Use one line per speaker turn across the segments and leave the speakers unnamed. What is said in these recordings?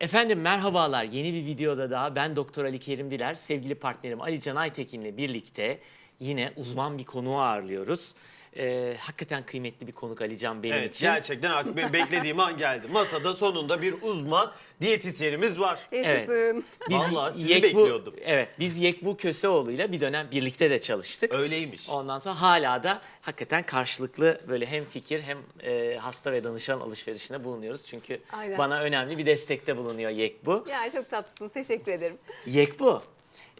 Efendim merhabalar. Yeni bir videoda daha ben Doktor Ali Kerim Diler, sevgili partnerim Ali Can Aytekin'le birlikte yine uzman bir konuğu ağırlıyoruz. Ee, hakikaten kıymetli bir konuk Ali Can benim
Evet
için.
gerçekten artık benim beklediğim an geldi. Masada sonunda bir uzman diyetisyenimiz var.
Yaşasın.
Vallahi sizi
Yekbu-
bekliyordum.
Evet, biz Yekbu Köseoğlu'yla bir dönem birlikte de çalıştık.
Öyleymiş.
Ondan sonra hala da hakikaten karşılıklı böyle hem fikir hem e, hasta ve danışan alışverişinde bulunuyoruz. Çünkü
Aynen.
bana önemli bir destekte bulunuyor Yekbu.
Ya çok tatlısınız. Teşekkür ederim.
Yekbu,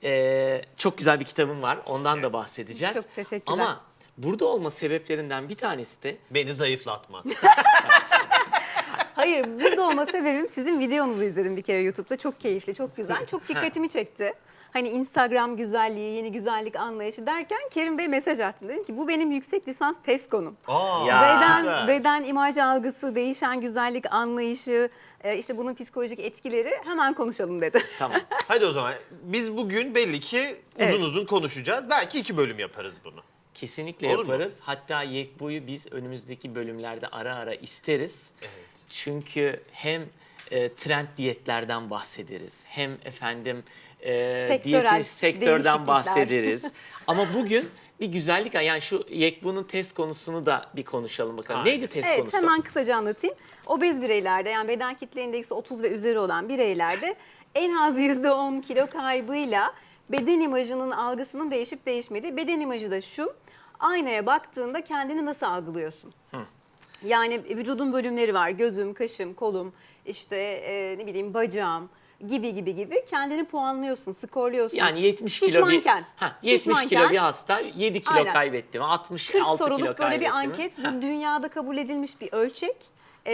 e, çok güzel bir kitabım var. Ondan da bahsedeceğiz.
Çok teşekkürler.
Ama burada olma sebeplerinden bir tanesi de
Beni zayıflatma.
Hayır burada olma sebebim sizin videonuzu izledim bir kere YouTube'da. Çok keyifli, çok güzel. Çok dikkatimi çekti. Hani Instagram güzelliği, yeni güzellik anlayışı derken Kerim Bey mesaj attı. Dedim ki bu benim yüksek lisans test konum.
Aa,
beden, beden imaj algısı, değişen güzellik anlayışı, e, işte bunun psikolojik etkileri hemen konuşalım dedi.
tamam.
Hadi o zaman biz bugün belli ki uzun
Evet.
uzun konuşacağız. Belki iki bölüm yaparız bunu.
Kesinlikle
Olur mu?
yaparız. Hatta Yekbu'yu biz önümüzdeki bölümlerde ara ara isteriz. Çünkü hem e, trend diyetlerden bahsederiz. Hem efendim e,
Sektörel
diyeti- sektörden bahsederiz. Ama bugün bir güzellik yani şu Yekbu'nun test konusunu da bir konuşalım bakalım.
Aynen.
Neydi test
Evet
konusu?
hemen kısaca anlatayım. Obez bireylerde yani beden kitle indeksi 30 ve üzeri olan bireylerde en az %10 kilo kaybıyla beden imajının algısının değişip değişmediği. Beden imajı da şu aynaya baktığında kendini nasıl algılıyorsun? Yani vücudun bölümleri var. Gözüm, kaşım, kolum, işte e, ne bileyim bacağım gibi gibi gibi kendini puanlıyorsun, skorluyorsun.
Yani 70 kilo bir
Şişmanken,
ha, 70 kilo
şişmanken
bir hasta 7 kilo
Aynen.
kaybetti mi?
40
66 kilo
soruluk
kaybetti
böyle bir anket.
Ha.
Dünyada kabul edilmiş bir ölçek. Ee,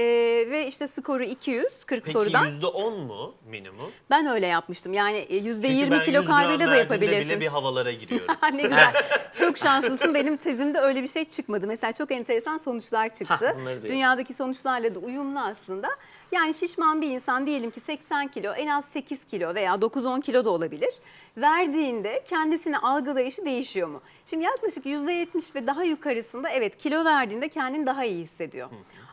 ve işte skoru 200 40
Peki
sorudan.
yüzde on mu minimum?
Ben öyle yapmıştım. Yani e,
Çünkü
%20
ben
kilo
100 gram
kaybıyla da
verdiğimde
yapabilirsin.
bile bir havalara giriyorum.
ne güzel. çok şanslısın. Benim tezimde öyle bir şey çıkmadı. Mesela çok enteresan sonuçlar çıktı.
Hah, bunları.
Dünyadaki sonuçlarla da uyumlu aslında. Yani şişman bir insan diyelim ki 80 kilo, en az 8 kilo veya 9-10 kilo da olabilir. Verdiğinde kendisini algılayışı değişiyor mu? Şimdi yaklaşık %70 ve daha yukarısında evet kilo verdiğinde kendini daha iyi hissediyor.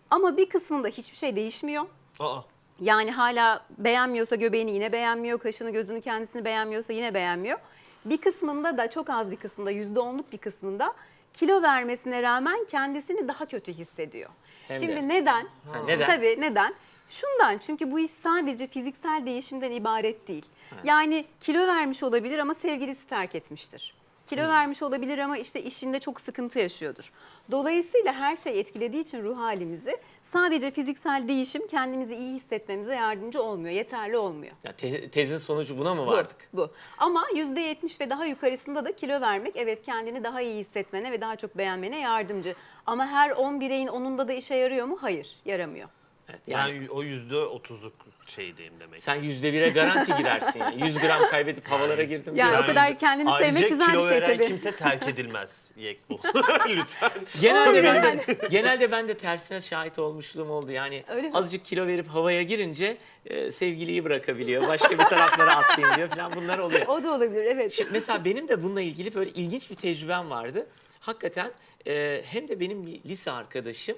Ama bir kısmında hiçbir şey değişmiyor.
Aa,
Yani hala beğenmiyorsa göbeğini yine beğenmiyor, kaşını gözünü kendisini beğenmiyorsa yine beğenmiyor. Bir kısmında da çok az bir kısmında yüzde onluk bir kısmında kilo vermesine rağmen kendisini daha kötü hissediyor.
Hem
Şimdi
de.
neden?
Ha, neden?
Tabii neden? Şundan çünkü bu iş sadece fiziksel değişimden ibaret değil. Yani kilo vermiş olabilir ama sevgilisi terk etmiştir. Kilo vermiş olabilir ama işte işinde çok sıkıntı yaşıyordur. Dolayısıyla her şey etkilediği için ruh halimizi sadece fiziksel değişim kendimizi iyi hissetmemize yardımcı olmuyor, yeterli olmuyor.
Ya te- tezin sonucu buna mı
Bu,
vardık?
bu. Ama %70 ve daha yukarısında da kilo vermek evet kendini daha iyi hissetmene ve daha çok beğenmene yardımcı. Ama her 10 bireyin onunda da işe yarıyor mu? Hayır, yaramıyor.
Evet, yani
ben o yüzde otuzluk şeydeyim demek.
sen yüzde bire garanti girersin. Yani. 100 gram kaybedip havalara girdim.
Yani
diyorsun.
o kadar kendini
Ayrıca
sevmek güzel
kilo
bir şey
veren
tabii.
kimse terk edilmez Yekbu. Lütfen.
Genelde ben de, genelde ben de tersine şahit olmuşluğum oldu. Yani
Öyle mi?
azıcık kilo verip havaya girince e, sevgiliyi bırakabiliyor. Başka bir taraflara atlayayım diyor falan bunlar oluyor.
O da olabilir evet.
Şimdi mesela benim de bununla ilgili böyle ilginç bir tecrübem vardı. Hakikaten e, hem de benim bir lise arkadaşım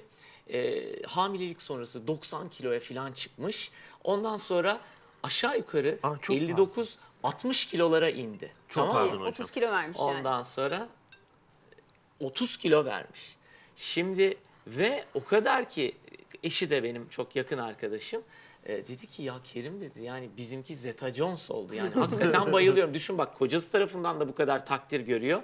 e, hamilelik sonrası 90 kiloya falan çıkmış. Ondan sonra aşağı yukarı
Aa, çok
59-60 kilolara indi.
Çok
tamam mı?
pardon.
30 kilo vermiş yani.
Ondan sonra 30 kilo vermiş. Şimdi ve o kadar ki eşi de benim çok yakın arkadaşım. e, dedi ki ya Kerim dedi yani bizimki Zeta Jones oldu. Yani hakikaten bayılıyorum. Düşün bak kocası tarafından da bu kadar takdir görüyor.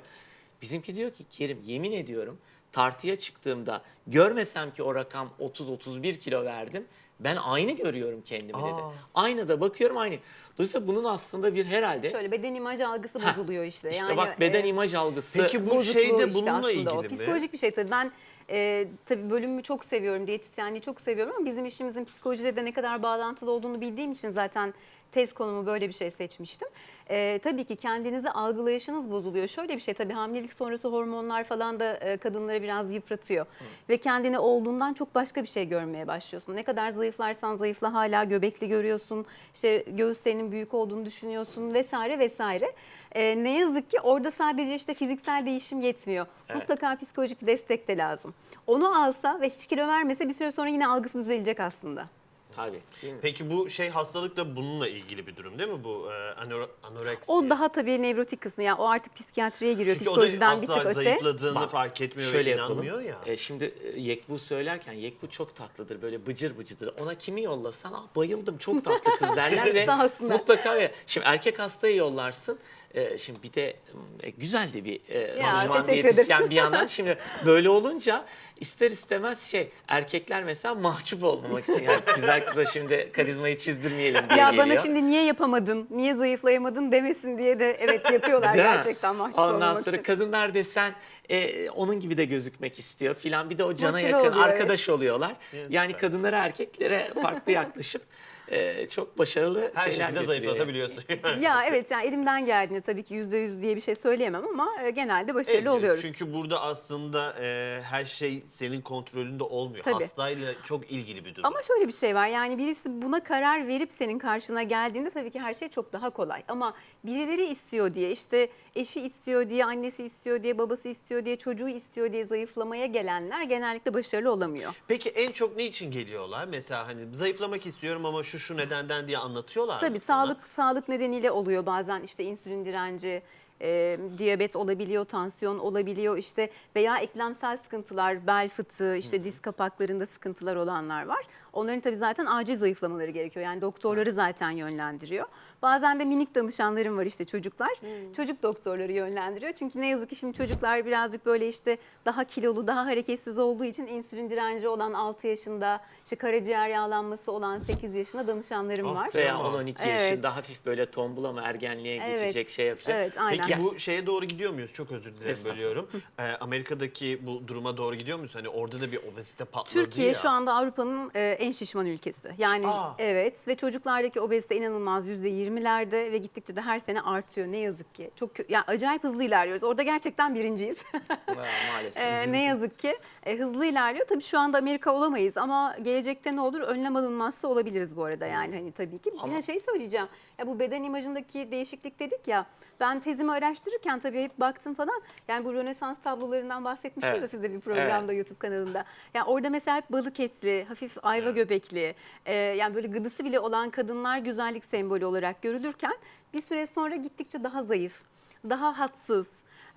Bizimki diyor ki Kerim yemin ediyorum tartıya çıktığımda görmesem ki o rakam 30-31 kilo verdim. Ben aynı görüyorum kendimi dedi.
Aa.
Aynada bakıyorum aynı. Dolayısıyla bunun aslında bir herhalde
Şöyle beden imaj algısı bozuluyor işte.
işte
yani,
bak beden
e,
imaj algısı
Peki bu şey de
işte
bununla ilgili
o.
mi?
Psikolojik bir şey tabii. Ben e, tabii bölümümü çok seviyorum, diyetisyenliği çok seviyorum ama bizim işimizin psikolojide de ne kadar bağlantılı olduğunu bildiğim için zaten tez konumu böyle bir şey seçmiştim. Ee, tabii ki kendinizi algılayışınız bozuluyor. Şöyle bir şey tabii hamilelik sonrası hormonlar falan da e, kadınları biraz yıpratıyor. Ve kendini olduğundan çok başka bir şey görmeye başlıyorsun. Ne kadar zayıflarsan zayıfla hala göbekli görüyorsun. İşte göğüslerinin büyük olduğunu düşünüyorsun vesaire vesaire. Ee, ne yazık ki orada sadece işte fiziksel değişim yetmiyor.
Evet.
Mutlaka psikolojik bir destek de lazım. Onu alsa ve hiç kilo vermese bir süre sonra yine algısı düzelecek aslında.
Tabii?
Peki bu şey hastalık da bununla ilgili bir durum değil mi bu e, anor- anoreksi?
O daha tabii nevrotik kısmı. Yani o artık psikiyatriye giriyor.
Çünkü o da
Psikolojiden bir
asla
tık öte.
zayıfladığını
Bak,
fark etmiyor
Şöyle
ve
yapalım.
inanmıyor ya.
E, şimdi e, Yekbu söylerken Yekbu çok tatlıdır. Böyle bıcır bıcıdır. Ona kimi yollasan "Aa, bayıldım çok tatlı kız derler ve mutlaka ve şimdi erkek hastayı yollarsın. E, şimdi bir de e, güzel de bir e,
Ya,
ranjıman
teşekkür
diyetisyen bir yandan. Şimdi böyle olunca ister istemez şey erkekler mesela mahcup olmamak için yani güzel kıza şimdi karizmayı çizdirmeyelim diye
Ya
geliyor.
bana şimdi niye yapamadın, niye zayıflayamadın demesin diye de evet yapıyorlar
Değil mi?
gerçekten mahcup
Ondan
olmamak
sonra
için.
kadınlar desen e, onun gibi de gözükmek istiyor filan. Bir de o cana
Motive
yakın
oluyor, evet.
arkadaş oluyorlar.
Evet,
yani kadınlara erkeklere farklı yaklaşıp e, çok başarılı
Her
şeyler
şekilde
getiriyor.
zayıflatabiliyorsun.
Ya evet yani elimden geldiğinde tabii ki yüzde yüz diye bir şey söyleyemem ama e, genelde başarılı
Evet,
oluyoruz.
Çünkü burada aslında e, her şey senin kontrolünde olmuyor.
Tabii.
Hastayla çok ilgili bir durum.
Ama şöyle bir şey var yani birisi buna karar verip senin karşına geldiğinde tabii ki her şey çok daha kolay. Ama birileri istiyor diye işte eşi istiyor diye, annesi istiyor diye, babası istiyor diye, çocuğu istiyor diye zayıflamaya gelenler genellikle başarılı olamıyor.
Peki en çok ne için geliyorlar? Mesela hani zayıflamak istiyorum ama şu şu nedenden diye anlatıyorlar mı
Tabii
sana?
sağlık sağlık nedeniyle oluyor bazen işte insülin direnci, e, diyabet olabiliyor, tansiyon olabiliyor işte veya eklemsel sıkıntılar, bel fıtığı, işte diz kapaklarında sıkıntılar olanlar var. Onların tabii zaten acil zayıflamaları gerekiyor. Yani doktorları zaten yönlendiriyor. Bazen de minik danışanlarım var işte çocuklar. Çocuk doktorları yönlendiriyor. Çünkü ne yazık ki şimdi çocuklar birazcık böyle işte daha kilolu, daha hareketsiz olduğu için insülin direnci olan 6 yaşında, işte karaciğer yağlanması olan 8 yaşında danışanlarım
Ah
var.
Veya
Tamam.
10-12
Evet.
yaşında hafif böyle tombul ama ergenliğe
Evet.
geçecek şey yapacak.
Evet, aynen.
Peki bu şeye doğru gidiyor muyuz? Çok özür dilerim
Estağfurullah.
bölüyorum. Ee, Amerika'daki bu duruma doğru gidiyor muyuz? Hani orada da bir obezite patladı
Türkiye
ya.
şu anda Avrupa'nın e, en şişman ülkesi. Yani
Aa.
evet ve çocuklardaki obezite inanılmaz %20'lerde ve gittikçe de her sene artıyor ne yazık ki. Çok ya acayip hızlı ilerliyoruz. Orada gerçekten birinciyiz.
Ha, Maalesef.
E, ne yazık ki e, hızlı ilerliyor. Tabii şu anda Amerika olamayız ama gelecekte ne olur? Önlem alınmazsa olabiliriz bu arada yani hani tabii ki.
Ama-
Bir şey söyleyeceğim. Ya bu beden imajındaki değişiklik dedik ya. Ben tezimi araştırırken tabii hep baktım falan. Yani bu Rönesans tablolarından bahsetmiştiniz
Evet.
ya siz de bir programda YouTube kanalında. Yani orada mesela hep balık etli, hafif ayva göbekli, e, yani böyle gıdısı bile olan kadınlar güzellik sembolü olarak görülürken bir süre sonra gittikçe daha zayıf, daha hatsız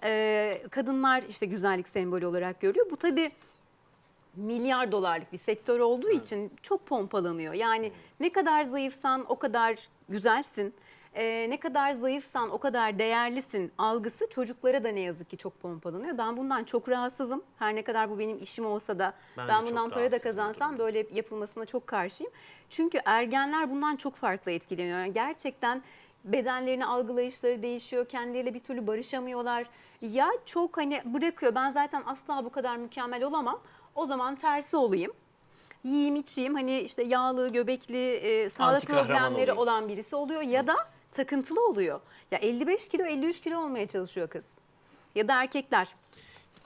e, kadınlar işte güzellik sembolü olarak görülüyor. Bu tabii milyar dolarlık bir sektör olduğu için çok pompalanıyor. Yani ne kadar zayıfsan o kadar güzelsin. Ee, ne kadar zayıfsan o kadar değerlisin algısı çocuklara da ne yazık ki çok pompalanıyor. Ben bundan çok rahatsızım. Her ne kadar bu benim işim olsa da
Ben
ben, bundan para da kazansam böyle yapılmasına çok karşıyım. Çünkü ergenler bundan çok farklı etkileniyor. Yani gerçekten bedenlerini algılayışları değişiyor. Kendileriyle bir türlü barışamıyorlar. Ya çok hani bırakıyor ben zaten asla bu kadar mükemmel olamam. O zaman tersi olayım. Yiyeyim içeyim hani işte yağlı, göbekli, e, sağlık problemleri olan birisi oluyor ya da takıntılı oluyor. Ya 55 kilo 53 kilo olmaya çalışıyor kız. Ya da erkekler.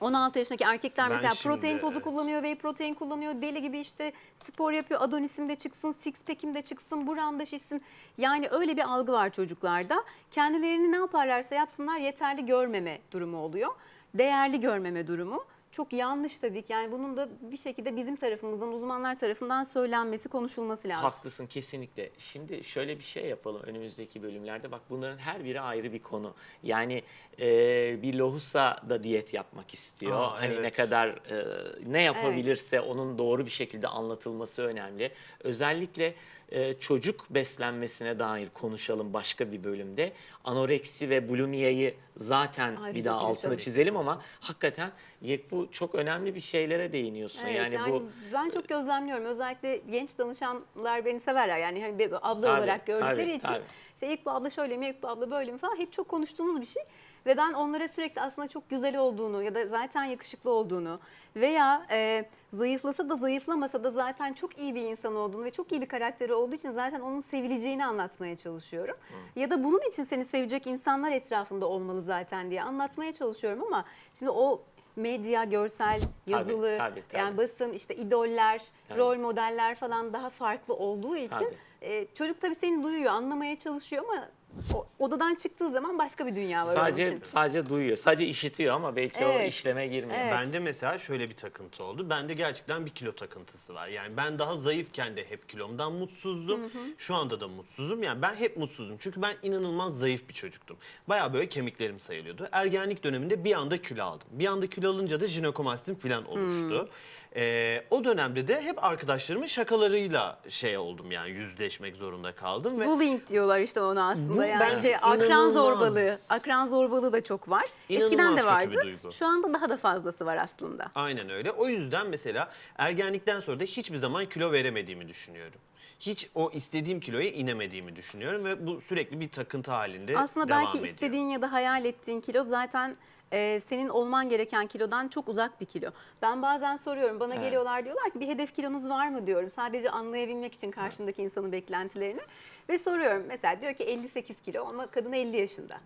16 yaşındaki erkekler
Ben
mesela
şimdi,
protein tozu kullanıyor, whey protein kullanıyor. Deli gibi işte spor yapıyor. Adonisim de çıksın, six pack'im de çıksın, buramda şişsin. Yani öyle bir algı var çocuklarda. Kendilerini ne yaparlarsa yapsınlar yeterli görmeme durumu oluyor. Değerli görmeme durumu. Çok yanlış tabii ki. Yani bunun da bir şekilde bizim tarafımızdan, uzmanlar tarafından söylenmesi, konuşulması lazım.
Haklısın kesinlikle. Şimdi şöyle bir şey yapalım önümüzdeki bölümlerde. Bak bunların her biri ayrı bir konu. Yani e, bir lohusa da diyet yapmak istiyor.
Aa,
hani
evet.
ne kadar e, ne yapabilirse onun doğru bir şekilde anlatılması önemli. Özellikle e, çocuk beslenmesine dair konuşalım başka bir bölümde. Anoreksi ve bulimiyayı zaten
Ayrıca
bir daha altını
konuşalım.
çizelim ama hakikaten Yekbu çok önemli bir şeylere değiniyorsun.
Evet,
yani,
yani,
bu
ben çok gözlemliyorum. Özellikle genç danışanlar beni severler. Yani hani bir abla
Tabii,
olarak gördükleri
tabii,
için.
tabii.
İşte ilk bu abla şöyle mi, ilk bu abla böyle mi falan hep çok konuştuğumuz bir şey. Ve ben onlara sürekli aslında çok güzel olduğunu ya da zaten yakışıklı olduğunu veya e, zayıflasa da zayıflamasa da zaten çok iyi bir insan olduğunu ve çok iyi bir karakteri olduğu için zaten onun sevileceğini anlatmaya çalışıyorum. Ya da bunun için seni sevecek insanlar etrafında olmalı zaten diye anlatmaya çalışıyorum ama şimdi o medya, görsel, yazılı,
tabii, tabii.
yani basın, işte idoller,
Tabii.
rol modeller falan daha farklı olduğu için
Tabii.
e, çocuk tabii seni duyuyor, anlamaya çalışıyor ama o- odadan çıktığı zaman başka bir dünya var onun
Sadece
için.
sadece duyuyor. Sadece işitiyor ama belki o
Evet.
işleme girmiyor.
Evet.
Bende mesela şöyle bir takıntı oldu. Bende gerçekten bir kilo takıntısı var. Yani ben daha zayıfken de hep kilomdan mutsuzdum. Şu anda da mutsuzum. Yani ben hep mutsuzdum. Çünkü ben inanılmaz zayıf bir çocuktum. Baya böyle kemiklerim sayılıyordu. Ergenlik döneminde bir anda kilo aldım. Bir anda kilo alınca da jinekomastim falan oluştu. Ee, o dönemde de hep arkadaşlarımın şakalarıyla şey oldum yani yüzleşmek zorunda kaldım ve
Bullying diyorlar işte ona aslında.
Bu
yani
bence
şey, akran
inanılmaz.
zorbalığı. Akran zorbalığı da çok var. Eskiden
İnanılmaz
de
kötü
vardı.
duygu.
Şu anda daha da fazlası var aslında.
Aynen öyle. O yüzden mesela ergenlikten sonra da hiçbir zaman kilo veremediğimi düşünüyorum. Hiç o istediğim kiloya inemediğimi düşünüyorum ve bu sürekli bir takıntı halinde
Aslında
devam
belki
ediyor.
istediğin ya da hayal ettiğin kilo zaten e, senin olman gereken kilodan çok uzak bir kilo. Ben bazen soruyorum bana
Evet.
geliyorlar diyorlar ki bir hedef kilonuz var mı diyorum. Sadece anlayabilmek için karşındaki insanın beklentilerini. Ve soruyorum mesela diyor ki 58 kilo ama kadın 50 yaşında.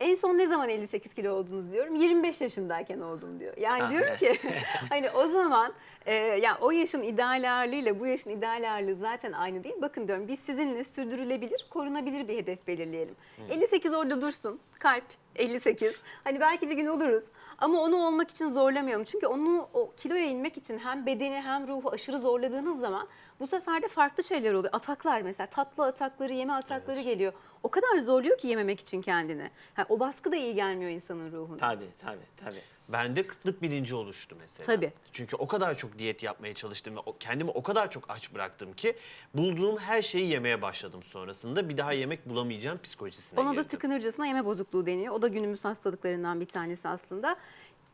En son ne zaman 58 kilo oldunuz diyorum. 25 yaşındayken oldum diyor. Yani
Ha,
diyorum
evet.
ki hani o zaman e, yani o yaşın ideal ağırlığıyla bu yaşın ideal ağırlığı zaten aynı değil. Bakın diyorum biz sizinle sürdürülebilir, korunabilir bir hedef belirleyelim. 58 orada dursun. Kalp 58. Hani belki bir gün oluruz. Ama onu olmak için zorlamayalım. Çünkü onu o kiloya inmek için hem bedeni hem ruhu aşırı zorladığınız zaman bu sefer de farklı şeyler oluyor. Ataklar mesela tatlı atakları, yeme atakları geliyor. O kadar zorluyor ki yememek için kendini. Ha, o baskı da iyi gelmiyor insanın ruhuna.
Tabii tabii tabii.
Bende kıtlık bilinci oluştu mesela.
Tabii.
Çünkü o kadar çok diyet yapmaya çalıştım ve o- kendimi o kadar çok aç bıraktım ki bulduğum her şeyi yemeye başladım sonrasında. Bir daha yemek bulamayacağım psikolojisine
Ona da
girdim.
tıkınırcasına yeme bozukluğu deniyor. O da günümüz hastalıklarından bir tanesi aslında.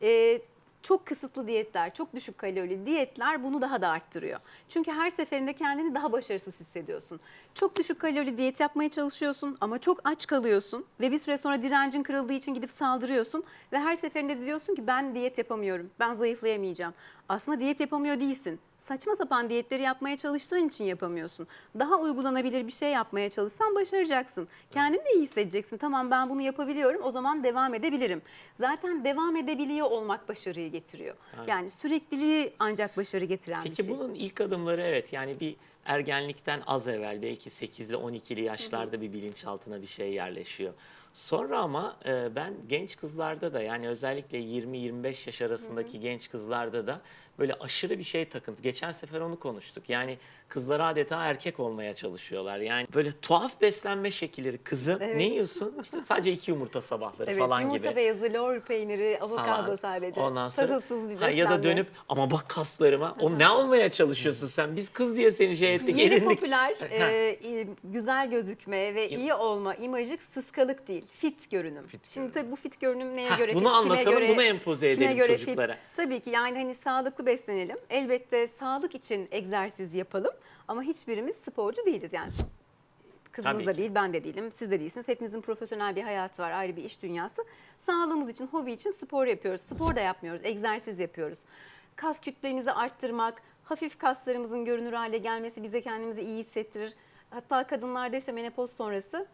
Ee, çok kısıtlı diyetler, çok düşük kalorili diyetler bunu daha da arttırıyor. Çünkü her seferinde kendini daha başarısız hissediyorsun. Çok düşük kalorili diyet yapmaya çalışıyorsun ama çok aç kalıyorsun ve bir süre sonra direncin kırıldığı için gidip saldırıyorsun ve her seferinde de diyorsun ki ben diyet yapamıyorum, ben zayıflayamayacağım. Aslında diyet yapamıyor değilsin. Saçma sapan diyetleri yapmaya çalıştığın için yapamıyorsun. Daha uygulanabilir bir şey yapmaya çalışsan başaracaksın. Kendini de iyi hissedeceksin. Tamam ben bunu yapabiliyorum o zaman devam edebilirim. Zaten devam edebiliyor olmak başarıyı getiriyor. Yani sürekliliği ancak başarı getiren bir
Peki
şey.
bunun ilk adımları evet yani bir ergenlikten az evvel belki 8'li 12'li yaşlarda bir bilinçaltına bir şey yerleşiyor. Sonra ama e, ben genç kızlarda da yani özellikle 20-25 yaş arasındaki genç kızlarda da böyle aşırı bir şey takıntı. Geçen sefer onu konuştuk. Yani kızlar adeta erkek olmaya çalışıyorlar. Yani böyle tuhaf beslenme şekilleri. Kızım
Evet.
ne yiyorsun? İşte sadece iki yumurta sabahları
Evet,
falan
yumurta
gibi.
beyazı, lor peyniri, avokado
falan.
sadece.
Ondan sonra
Tahılsız bir
ha, ya da dönüp ama bak kaslarıma. O ne olmaya çalışıyorsun sen? Biz kız diye seni şey ettik.
Yeni
elindik.
popüler e, güzel gözükme ve iyi olma imajı sıskalık değil, fit görünüm. Şimdi tabii bu fit görünüm neye
Hah,
göre
bunu
fit,
anlatalım,
göre,
bunu empoze edelim çocuklara.
Fit. Tabii ki yani hani sağlıklı beslenelim. Elbette sağlık için egzersiz yapalım ama hiçbirimiz sporcu değiliz yani. Kızınız da değil, ben de değilim, siz de değilsiniz. Hepimizin profesyonel bir hayatı var, ayrı bir iş dünyası. Sağlığımız için, hobi için spor yapıyoruz. Spor da yapmıyoruz, egzersiz yapıyoruz. Kas kütlemizi arttırmak, hafif kaslarımızın görünür hale gelmesi bize kendimizi iyi hissettirir. Hatta kadınlarda işte menopoz sonrası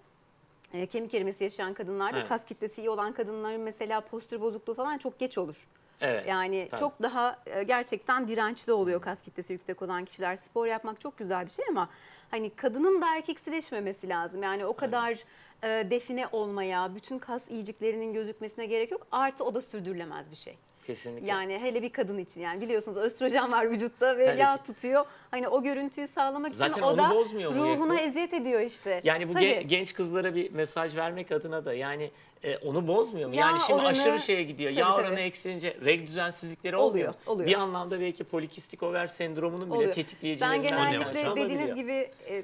e, kemik erimesi yaşayan kadınlarda
Evet.
kas kitlesi iyi olan kadınların mesela postür bozukluğu falan çok geç olur.
Evet.
Yani
tabii.
çok daha e, gerçekten dirençli oluyor kas kitlesi yüksek olan kişiler. Spor yapmak çok güzel bir şey ama hani kadının da erkeksileşmemesi lazım. Yani o kadar e, define olmaya, bütün kas iyiciklerinin gözükmesine gerek yok. Artı o da sürdürülemez bir şey.
Kesinlikle.
Yani hele bir kadın için yani biliyorsunuz östrojen var vücutta ve
Tabii
yağ
ki.
tutuyor. Hani o görüntüyü sağlamak
Zaten
için o da
bozmuyor mu
ruhuna
Yeko?
eziyet ediyor işte.
Yani bu
Tabii.
gen- genç kızlara bir mesaj vermek adına da yani e, onu bozmuyor mu?
Yağ
yani şimdi
oranı-
aşırı şeye gidiyor.
Tabii,
Yağ
tabii.
oranı eksilince reg düzensizlikleri.
Oluyor,
mu?
oluyor.
Bir anlamda belki polikistik over sendromunun bile
Oluyor. Ben
tetikleyicilerinden bir
genellikle dediğiniz gibi e,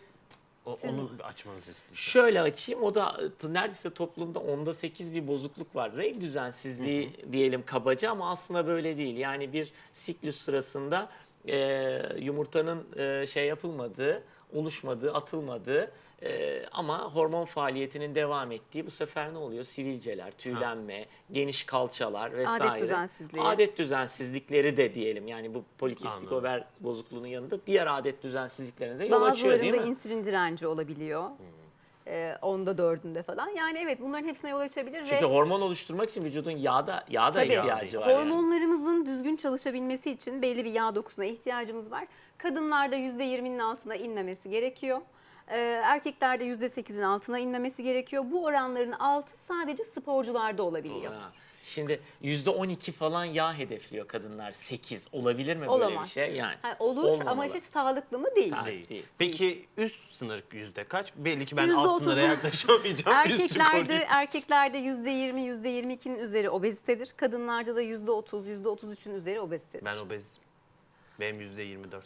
O- onu açmanızı isteyeceğim.
Şöyle açayım o da neredeyse toplumda onda 8 bir bozukluk var. Reg düzensizliği diyelim kabaca ama aslında böyle değil. Yani bir siklüs sırasında e, yumurtanın e, şey yapılmadığı oluşmadığı, atılmadığı e, ama hormon faaliyetinin devam ettiği bu sefer ne oluyor? Sivilceler, tüylenme, geniş kalçalar vesaire.
düzensizliği.
Adet düzensizlikleri de diyelim. Yani bu polikistik
Anladım.
over bozukluğunun yanında diğer adet düzensizliklerine de yol açıyor değil
Bazılarında
mi?
insülin direnci olabiliyor. Ee, onda dördünde falan. Yani evet bunların hepsine yol açabilir
Çünkü
ve
hormon oluşturmak için vücudun yağda yağda
Tabii.
ihtiyacı var. yani.
hormonlarımızın düzgün çalışabilmesi için belli bir yağ dokusuna ihtiyacımız var. Kadınlarda %20'nin altına inmemesi gerekiyor. Ee, erkeklerde %8'in altına inmemesi gerekiyor. Bu oranların altı sadece sporcularda olabiliyor.
Ha, Şimdi yüzde 12 falan yağ hedefliyor kadınlar 8 olabilir mi böyle bir şey yani?
Ha, olur ama
olmamalı.
işte sağlıklı mı değil.
Ha.
Değil.
Değil.
Peki üst sınır yüzde kaç? Belli ki ben
Yüzde
alt sınıra
otuzu.
yaklaşamayacağım. Üstü
Erkeklerde erkeklerde %20, %22'nin üzeri obezitedir. Kadınlarda da %30, %33'ün üzeri obezitedir.
Ben obezim. Benim yüzde 24.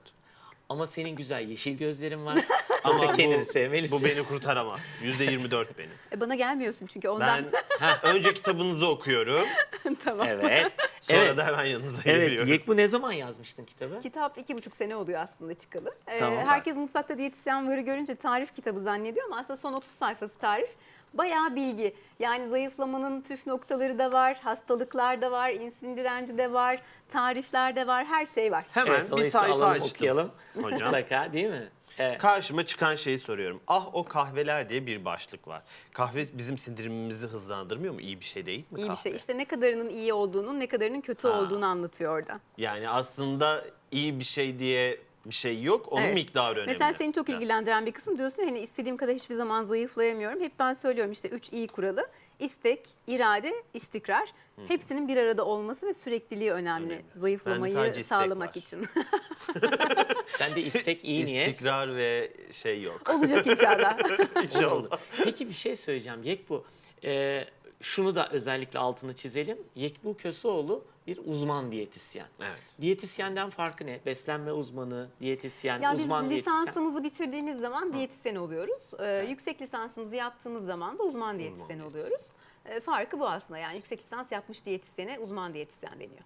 Ama senin güzel yeşil gözlerin var.
Ama
kendini
bu,
sevmelisin.
bu beni kurtaramaz. Yüzde 24 benim.
E, bana gelmiyorsun çünkü ondan.
Ben önce kitabınızı okuyorum.
tamam.
Evet.
Sonra
evet.
da hemen yanınıza
Evet.
geliyorum.
Yekbu ne zaman yazmıştın kitabı?
Kitap iki buçuk sene oluyor aslında çıkalı. Ee,
Tamam.
herkes mutfakta diyetisyen varı görünce tarif kitabı zannediyor ama aslında son 30 sayfası tarif. Bayağı bilgi. Yani zayıflamanın püf noktaları da var, hastalıklar da var, insülin direnci de var, tarifler de var, her şey var.
Hemen
Evet,
bir sayfa
alalım,
açtım.
okuyalım.
Hocam.
Mutlaka değil mi? Evet.
Karşıma çıkan şeyi soruyorum. Ah o kahveler diye bir başlık var. Kahve bizim sindirimimizi hızlandırmıyor mu? İyi bir şey değil mi
İyi bir şey. İşte ne kadarının iyi olduğunu, ne kadarının kötü
Ha.
olduğunu anlatıyor orada.
Yani aslında iyi bir şey diye bir şey yok. Onun
Evet.
miktarı önemli.
Mesela seni çok
Biraz.
ilgilendiren bir kısım diyorsun ya, hani istediğim kadar hiçbir zaman zayıflayamıyorum. Hep ben söylüyorum işte 3 iyi kuralı. İstek, irade, istikrar. Hepsinin bir arada olması ve sürekliliği önemli.
Önemli.
Zayıflamayı
sadece istek
sağlamak
var.
için.
Sen de istek iyi niyet.
İstikrar ve şey yok.
Olacak inşallah.
İnşallah.
Peki bir şey söyleyeceğim Yekbu. e, şunu da özellikle altını çizelim. Yekbu Köseoğlu bir uzman diyetisyen.
Evet.
Diyetisyenden farkı ne? Beslenme uzmanı, diyetisyen,
Yani
uzman
biz
diyetisyen.
lisansımızı bitirdiğimiz zaman diyetisyen oluyoruz. Ee, Yüksek lisansımızı yaptığımız zaman da uzman diyetisyen oluyoruz. Ee, farkı bu aslında. Yani yüksek lisans yapmış diyetisyene uzman diyetisyen deniyor.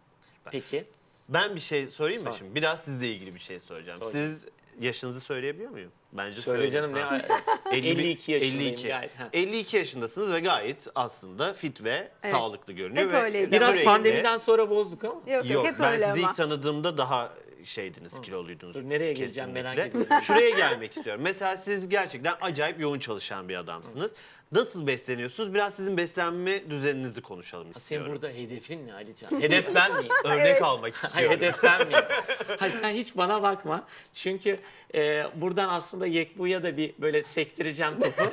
Peki.
Ben bir şey sorayım mı
Sor.
şimdi? Biraz sizle ilgili bir şey soracağım.
Sor.
Siz yaşınızı söyleyebiliyor muyum? Bence
Söyle
söyleyeyim.
canım ne?
Ha.
52 yaşındayım
52.
gayet. Ha.
52 yaşındasınız ve gayet aslında fit ve
Evet.
sağlıklı görünüyor.
Hep
ve
öyleydi.
Biraz
sürekli-
pandemiden sonra bozduk ama.
Yok yok,
Yok
hep
ben
öyle
sizi
ama.
ilk tanıdığımda daha şeydiniz, kiloluydunuz.
Dur, nereye geleceğim merak
kesinlikle.
ediyorum.
Şuraya gelmek istiyorum. Mesela siz gerçekten acayip yoğun çalışan bir adamsınız. Nasıl besleniyorsunuz? Biraz sizin beslenme düzeninizi konuşalım
Senin
istiyorum.
burada hedefin ne Alican? Hedef ben miyim?
Örnek
Evet.
almak
Hayır
istiyorum.
hedef ben miyim? Hayır sen hiç bana bakma. Çünkü e, buradan aslında Yekbu'ya da bir böyle sektireceğim topu.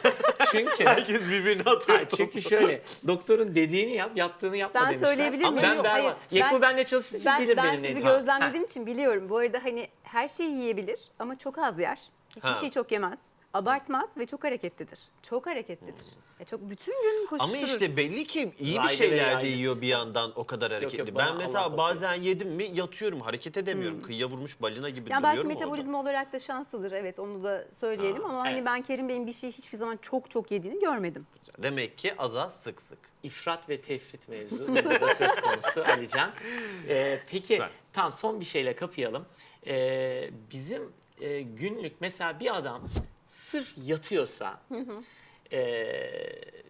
Çünkü
Herkes birbirine atıyor.
Hayır, çünkü şöyle doktorun dediğini yap, yaptığını yapma
Ben
demişler.
söyleyebilir
Ama
miyim?
Ben berbat.
hayır.
Yekbu
Ben-
benle çalıştığı için
Ben,
bilir
ben
benim
sizi
neyim.
gözlemlediğim için biliyorum. Bu arada hani her şeyi yiyebilir ama çok az yer. Hiçbir
Ha.
şey çok yemez. Abartmaz ve çok hareketlidir. Çok hareketlidir. Ya çok bütün gün koşturur.
Ama işte belli ki iyi bir
Raylı
şeyler de yiyor bir
sistem.
yandan o kadar hareketli.
yok, bana
ben
Allah
mesela
bakıyor.
bazen yedim mi yatıyorum hareket edemiyorum. Kıyıya vurmuş balina gibi
yani belki
duruyorum orada.
metabolizma olarak da şanslıdır. Evet onu da söyleyelim ama hani
evet.
ben Kerim Bey'in bir şey hiçbir zaman çok çok yediğini görmedim.
Demek ki az az sık sık.
İfrat ve tefrit mevzu burada da söz konusu Alican. Ee, peki
Süper.
tam son bir şeyle kapayalım. Ee, bizim e, günlük mesela bir adam sırf yatıyorsa e,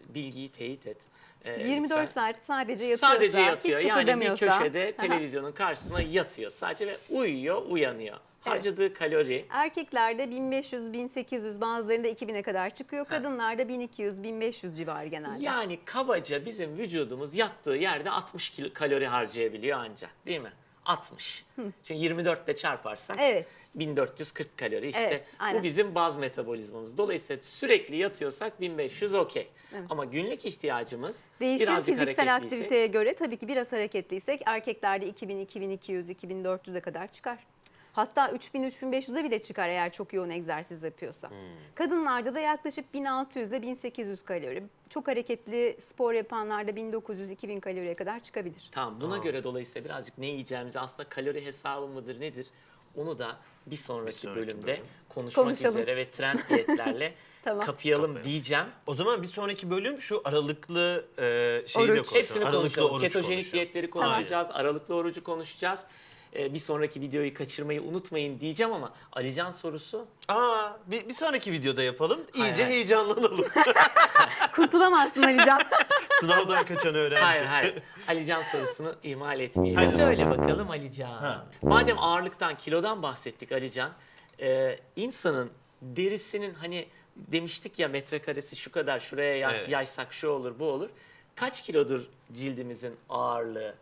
bilgiyi teyit et. Ee,
24
lütfen.
saat sadece yatıyorsa,
Sadece yatıyor.
hiç
Yani bir
kıpırdamıyorsa.
köşede televizyonun karşısına yatıyor sadece ve uyuyor, uyanıyor. Harcadığı kalori
Erkeklerde 1500-1800 bazılarında 2000'e kadar çıkıyor. Kadınlarda 1200-1500 civarı genelde.
yani kabaca bizim vücudumuz yattığı yerde 60 kilo kalori harcayabiliyor ancak değil mi? 60. Çünkü 24 ile çarparsak
Evet.
1440 kalori işte
Evet, aynen.
bu bizim baz metabolizmamız. Dolayısıyla sürekli yatıyorsak 1500 okey. Ama günlük ihtiyacımız
Değişir
birazcık
fiziksel aktiviteye göre tabii ki biraz hareketliysek erkeklerde 2000, 2200, 2400'e kadar çıkar. Hatta 3000, 3500'e bile çıkar eğer çok yoğun egzersiz yapıyorsa. Kadınlarda da yaklaşık 1600 ile 1800 kalori. Çok hareketli spor yapanlarda 1900, 2000 kaloriye kadar çıkabilir.
Tamam buna göre dolayısıyla birazcık ne yiyeceğimizi aslında kalori hesabı mıdır nedir? Onu da bir sonraki,
sonraki
bölümde
bölüm.
konuşmak
Konuşalım.
üzere ve trend diyetlerle
Tamam.
kapayalım
Kapayalım.
diyeceğim.
O zaman bir sonraki bölüm şu aralıklı e, şeyi de
Oruç.
konuşalım.
Hepsini
Aralıklı
konuşalım. Ketojenik
konuşalım.
diyetleri konuşacağız, aralıklı orucu konuşacağız. E, bir sonraki videoyu kaçırmayı unutmayın diyeceğim ama Alican sorusu
Aa, bir, bir sonraki videoda yapalım. İyice
Hayır, hayır.
heyecanlanalım.
Kurtulamazsın Alican.
Sınavdan kaçan öğrenci.
Hayır hayır. Alican sorusunu ihmal etmeyelim.
Hadi.
Söyle bakalım Alican.
Ha.
Madem ağırlıktan, kilodan bahsettik Alican. E, insanın derisinin hani demiştik ya metrekaresi şu kadar şuraya yay-
Evet.
yaysak şu olur bu olur. Kaç kilodur cildimizin ağırlığı?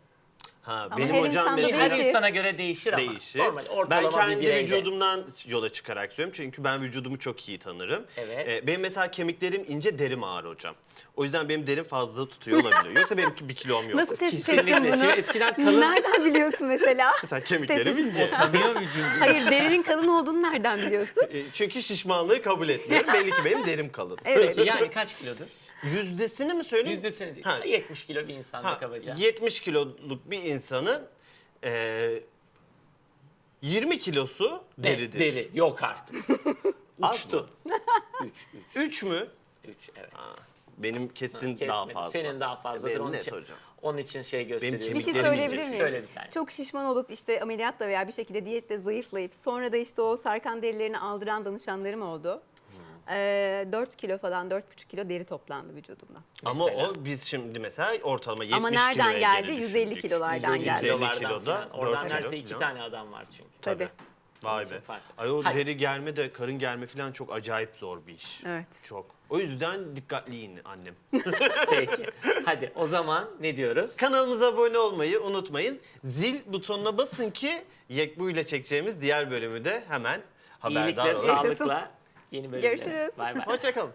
Ha,
Ama
benim
her
hocam
insanda
mesela
Her
Değişir.
insana göre değişir ama.
değişir.
Normal
ben
ortalama bir
kendi
bireyde.
vücudumdan yola çıkarak söylüyorum. Çünkü ben vücudumu çok iyi tanırım.
Evet.
Ee, benim mesela kemiklerim ince, derim ağır hocam. O yüzden benim derim fazla tutuyor olabiliyor. Yoksa benim bir kilom yok.
Nasıl tespit ettin
Kesinlikle.
bunu?
Şimdi eskiden kalın-
Nereden biliyorsun mesela?
Mesela kemiklerim ince.
Tanıyor vücudu.
Hayır derinin kalın olduğunu nereden biliyorsun?
Ee, Çünkü şişmanlığı kabul etmiyorum. Belli ki benim derim kalın.
Evet.
yani kaç kilodur?
Yüzdesini mi söyleyeyim?
Yüzdesini değil.
Ha.
70 kilo bir insanda
Ha,
kabaca.
70 kiloluk bir insanın e, 20 kilosu deridir.
Deri. Yok artık. Uçtu. 3 3
3 mü?
3 evet.
Benim kesin
Kesmedi.
daha fazla.
Senin daha fazladır
Benim
onun
net
için.
hocam.
Onun için şey gösteriyor.
Bir şey söyleyebilir miyim?
Söyle bir tane.
Çok şişman olup işte ameliyatla veya bir şekilde diyetle zayıflayıp sonra da işte o sarkan derilerini aldıran danışanlarım oldu. Ee, 4 kilo falan 4,5 kilo deri toplandı vücudumdan.
Ama
Mesela.
o biz şimdi mesela ortalama 70
Ama nereden
kiloya
geldi?
geri
150
düşürdük.
kilolardan
150
geldi.
kilolardan
kiloda,
falan. Oradan
dört
neredeyse
kilo
iki
falan.
tane adam var çünkü.
Tabii.
Vay
Çok
be.
farklı.
Ay o
Hadi.
deri germe de karın germe falan çok acayip zor bir iş.
Evet.
Çok. O yüzden dikkatli yiyin annem.
Peki. Hadi o zaman ne diyoruz?
Kanalımıza abone olmayı unutmayın. Zil butonuna basın ki Yekbu ile çekeceğimiz diğer bölümü de hemen haberdar
İyilikle,
olun.
Sağlıkla yeni bölümde.
Görüşürüz.
Bay bay.
Hoşçakalın.